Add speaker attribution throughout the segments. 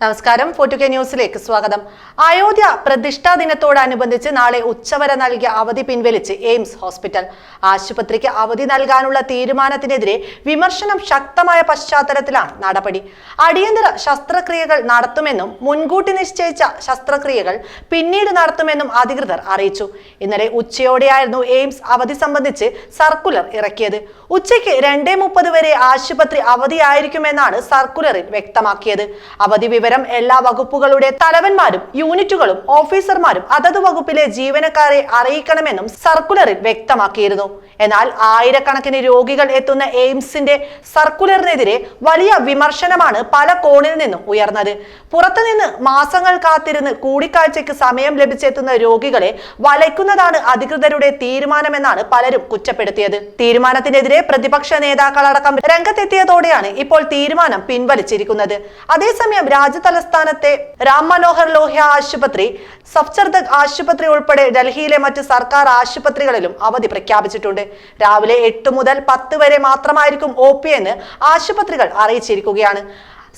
Speaker 1: നമസ്കാരം. ഫോർട്ടു കെ ന്യൂസിലേക്ക് സ്വാഗതം. അയോധ്യ പ്രതിഷ്ഠാ ദിനത്തോടനുബന്ധിച്ച് നാളെ ഉച്ചവരെ നൽകിയ അവധി പിൻവലിച്ച് എയിംസ് ഹോസ്പിറ്റൽ. ആശുപത്രിക്ക് അവധി നൽകാനുള്ള തീരുമാനത്തിനെതിരെ വിമർശനം ശക്തമായ പശ്ചാത്തലത്തിലാണ് നടപടി. അടിയന്തര ശസ്ത്രക്രിയകൾ നടത്തുമെന്നും മുൻകൂട്ടി നിശ്ചയിച്ച ശസ്ത്രക്രിയകൾ പിന്നീട് നടത്തുമെന്നും അധികൃതർ അറിയിച്ചു. ഇന്നലെ ഉച്ചയോടെയായിരുന്നു എയിംസ് അവധി സംബന്ധിച്ച് സർക്കുലർ ഇറക്കിയത്. ഉച്ചയ്ക്ക് രണ്ടേ മുപ്പത് വരെ ആശുപത്രി അവധിയായിരിക്കുമെന്നാണ് സർക്കുലറിൽ വ്യക്തമാക്കിയത്. അവധി വിവരം എല്ലാ വകുപ്പുകളുടെ തലവന്മാരും യൂണിറ്റുകളും ഓഫീസർമാരും അതത് വകുപ്പിലെ ജീവനക്കാരെ അറിയിക്കണമെന്നും സർക്കുലറിൽ വ്യക്തമാക്കിയിരുന്നു. എന്നാൽ ആയിരക്കണക്കിന് രോഗികൾ എത്തുന്ന എയിംസിന്റെ സർക്കുലറിനെതിരെ വലിയ വിമർശനമാണ് പല കോണിൽ നിന്നും ഉയർന്നത്. പുറത്തുനിന്ന് മാസങ്ങൾ കാത്തിരുന്ന് കൂടിക്കാഴ്ചയ്ക്ക് സമയം ലഭിച്ചെത്തുന്ന രോഗികളെ വലയ്ക്കുന്നതാണ് അധികൃതരുടെ തീരുമാനമെന്നാണ് പലരും കുറ്റപ്പെടുത്തിയത്. തീരുമാനത്തിനെതിരെ പ്രതിപക്ഷ നേതാക്കളടക്കം രംഗത്തെത്തിയതോടെയാണ് ഇപ്പോൾ തീരുമാനം പിൻവലിച്ചിരിക്കുന്നത്. അതേസമയം രാജ്യതലസ്ഥാനത്തെ രാം മനോഹർ ലോഹ്യ ആശുപത്രി സഫ്ചർദക് ആശുപത്രി ഉൾപ്പെടെ ഡൽഹിയിലെ മറ്റ് സർക്കാർ ആശുപത്രികളിലും അവധി പ്രഖ്യാപിച്ചിട്ടുണ്ട്. രാവിലെ എട്ട് മുതൽ പത്ത് വരെ മാത്രമായിരിക്കും ഒ പി എന്ന് ആശുപത്രികൾ അറിയിച്ചിരിക്കുകയാണ്.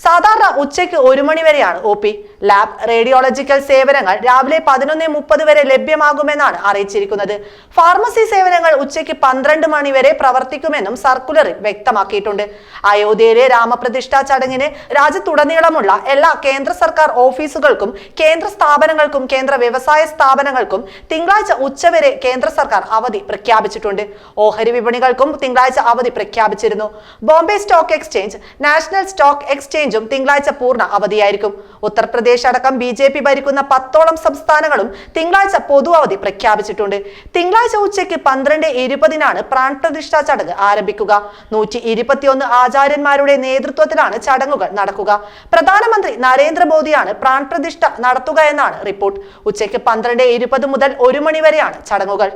Speaker 1: സാധാരണ ഉച്ചയ്ക്ക് ഒരു മണിവരെയാണ് ഒ പി. ലാബ് റേഡിയോളജിക്കൽ സേവനങ്ങൾ രാവിലെ പതിനൊന്ന് മുപ്പത് വരെ ലഭ്യമാകുമെന്നാണ് അറിയിച്ചിരിക്കുന്നത്. ഫാർമസി സേവനങ്ങൾ ഉച്ചയ്ക്ക് പന്ത്രണ്ട് മണിവരെ പ്രവർത്തിക്കുമെന്നും സർക്കുലറിൽ വ്യക്തമാക്കിയിട്ടുണ്ട്. അയോധ്യയിലെ രാമപ്രതിഷ്ഠാ ചടങ്ങിന് രാജ്യത്തുടനീളമുള്ള എല്ലാ കേന്ദ്ര സർക്കാർ ഓഫീസുകൾക്കും കേന്ദ്ര സ്ഥാപനങ്ങൾക്കും കേന്ദ്ര വ്യവസായ സ്ഥാപനങ്ങൾക്കും തിങ്കളാഴ്ച ഉച്ചവരെ കേന്ദ്ര സർക്കാർ അവധി പ്രഖ്യാപിച്ചിട്ടുണ്ട്. ഓഹരി വിപണികൾക്കും തിങ്കളാഴ്ച അവധി പ്രഖ്യാപിച്ചിരുന്നു. Bombay stock exchange national stock എക്സ്ചേഞ്ചും തിങ്കളാഴ്ച പൂർണ അവധിയായിരിക്കും. ഉത്തർപ്രദേശ് അടക്കം ബി ജെ പി ഭരിക്കുന്ന പത്തോളം സംസ്ഥാനങ്ങളും തിങ്കളാഴ്ച പൊതു അവധി പ്രഖ്യാപിച്ചിട്ടുണ്ട്. തിങ്കളാഴ്ച ഉച്ചയ്ക്ക് പന്ത്രണ്ട് ഇരുപതിനാണ് പ്രാൺപ്രതിഷ്ഠാ ചടങ്ങ് ആരംഭിക്കുക. നൂറ്റി ഇരുപത്തിയൊന്ന് ആചാര്യന്മാരുടെ നേതൃത്വത്തിലാണ് ചടങ്ങുകൾ നടക്കുക. പ്രധാനമന്ത്രി നരേന്ദ്രമോദിയാണ് പ്രാൺപ്രതിഷ്ഠ നടത്തുക എന്നാണ് റിപ്പോർട്ട്. ഉച്ചയ്ക്ക് പന്ത്രണ്ട് ഇരുപത് മുതൽ ഒരു മണിവരെയാണ് ചടങ്ങുകൾ.